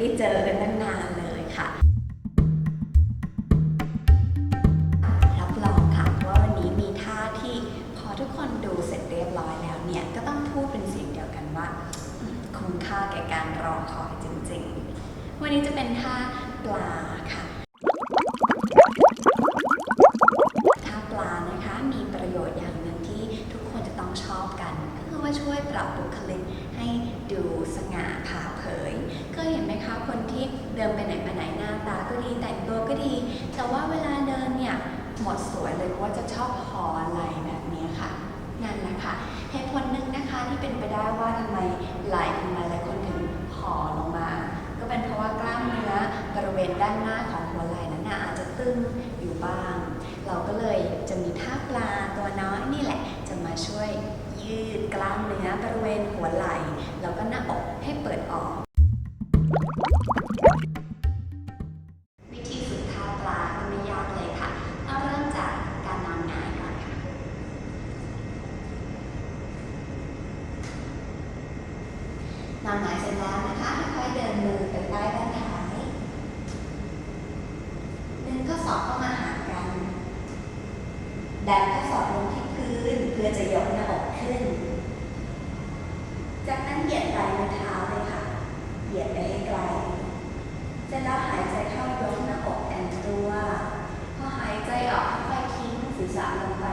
ได้เจอกันตั้งนานเลยค่ะ รับรองค่ะว่าวันนี้มีท่าที่พอทุกคนดูเสร็จเรียบร้อยแล้วเนี่ย ก็ต้องพูดเป็นเสียงเดียวกันว่า คุ้มค่าแก่การรอคอยจริงๆ วันนี้จะเป็นท่าปลาค่ะ ท่าปลานะคะ มีประโยชน์อย่างหนึ่งที่ทุกคนจะต้องชอบ กันก็คือว่าช่วยปรับบุคลิกให้ดูสง่าผ่าเผยเคยเห็นไหมคะคนที่เดินไปไหนมาไหนหน้าตาก็ดีแต่งตัวก็ดี แต่ว่าเวลาเดินเนี่ยหมดสวยเลยเพราะว่าจะชอบหอไหลแบบนี้ค่ะ นั่นแหละค่ะเหตุผลหนึ่งนะคะที่เป็นไปได้ว่าทำไมไหลทำไมหลายคนถึงหอลงมา ก็เป็นเพราะว่ากล้ามเนื้อบริเวณด้านหน้าของหัวไหล่นั้นอาจจะตึงอยู่บ้าง เราก็เลยจะมีท่าปลาตัวนั้นืดกล้ามเนื้อบริเวณหัวไหล่ แล้วก็หน้าอกให้เปิดออก วิธีฝึกท่าปลาไม่ยากเลยค่ะ เราเริ่มจากการนอนงายก่อนค่ะ นอนหงายเสร็จแล้วนะคะค่อยเดินมือไป ดันข้อศอกลงที่พื้นเพื่อจะยกหน้าอกขึ้น จากนั้นเหยียดปลายมือเท้าเลยค่ะ เหยียดไปให้ไกลเสร็จแล้วหายใจเข้ายกหน้าอกแอนตัว พอหายใจออกค่อยๆทิ้งศีรษะลงไป